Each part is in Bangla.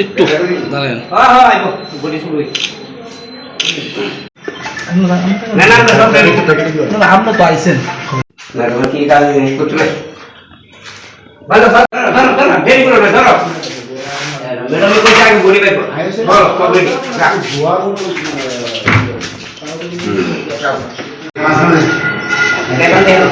একটু দাঁড়ান আপনি তো আইসেন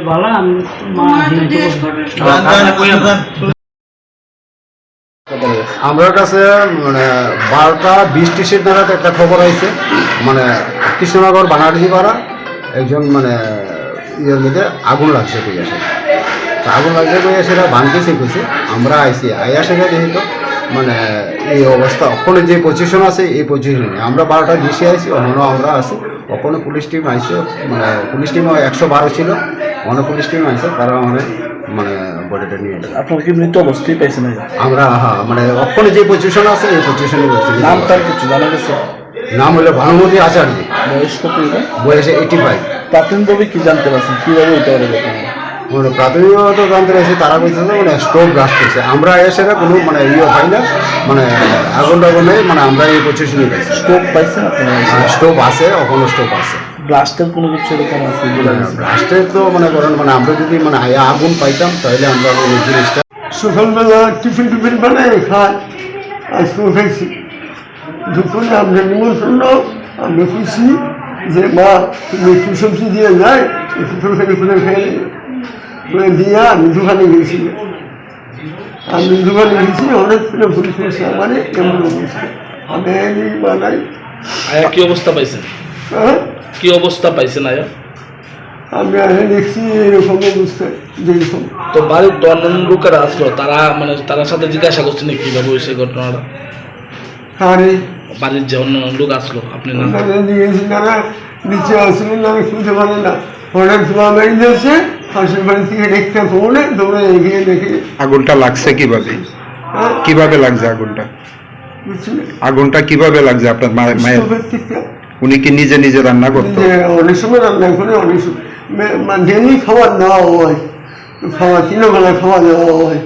ভালো আমি মা আমার কাছে মানে বারোটা বিশ ত্রিশের নাগাদ একটা খবর আইছে। মানে কৃষ্ণনগর বানারজি পাড়া একজন মানে ইয়ের মধ্যে আগুন লাগছে কই আসে আগুন লাগছে কই সেটা ভাঙতেছে কইছে আমরা আইছি আইয়া সেটা যেহেতু মানে এই অবস্থা। ওখানে যে পজিশন আছে এই পজিশনে আমরা বারোটা বিশে আইছি অন্য আমরা আছি। ওখানে পুলিশ টিম আইসে মানে পুলিশ টিম একশো বারো ছিল অন্য পুলিশ টিম আইসে তারা মানে মানে বডিটা নিয়ে এলো আপনার কি মৃত অবস্থায় পেয়েছেন আমরা হ্যাঁ মানে ওখানে যে পজিশন আছে এই পজিশনে রয়েছে। নাম তার কিছু জানা গেছে? নাম হলো ভানুমতি আচার্য। বয়স কত বয়স এইটি ফাইভ প্রাথমিকভাবে কি জানতে পারছেন? কীভাবে ঘটনা? মানে প্রাথমিকত জানতে পেরেছি তারা বলছে যে মানে স্টোভ ব্লাস্ট করছে। আমরা এসে না কোনো মানে ইয়ে পাই না মানে আগুন টাগুন নেই মানে আমরা এই পজিশনে গেছি। স্টোভ পাইছেন স্টোভ আছে ওখানে স্টোভ আছে। ব্লাস্টের কোনো কিছু এরকম আছে? ব্লাস্টের তো মানে করেন মানে আমরা যদি মানে আগুন পাইতাম তাহলে আমরা ওই জিনিসটা সকালবেলা টিফিন টিফিন বানাই খাই আজকে খাইছি দুপুরে আমরা নিমন্ত্রণ আমরা খুশি যে মা তুমি একটু সবজি দিয়ে যায় একটু তরকারি করে করে দিয়ে আমি দোকানে গেছি আমি দোকানে গেছি অনেক ফিরে ফুল ফিরেছে আমার এমন অবস্থা। আমি বানাই। আয়া কি অবস্থা পাইছেন? হ্যাঁ? কি অবস্থা পাইছেন আয়া? আমি আগে দেখছি এরকম অবস্থায় যেরকম। তো বাড়ির অন্যান্য আসলো তারা মানে তার সাথে জিজ্ঞাসা করছেন কীভাবে হয়েছে ঘটনাটা? আরে। বাড়ির যে অন্যান্য লোক আসলো আপনি না? ওখানে দিয়েছি তারা নিচে আসলে না আমি শুনতে পারি না। হঠাৎ ধোঁয়া বেরিয়ে দিয়েছে। পাশের বাড়ি থেকে দেখতে ফোনে দৌড়ে এগিয়ে দেখি। আগুনটা লাগছে কীভাবে? হ্যাঁ। কীভাবে লাগছে আগুনটা? আগুনটা কীভাবে লাগছে আপনার মায়ের? উনি কি নিজে নিজে রান্না করতো? অনেক সময় রান্না করে অনেক সময় ডেলি খাবার দেওয়া হয় খাওয়া তিন বেলা খাওয়া দেওয়া হয়।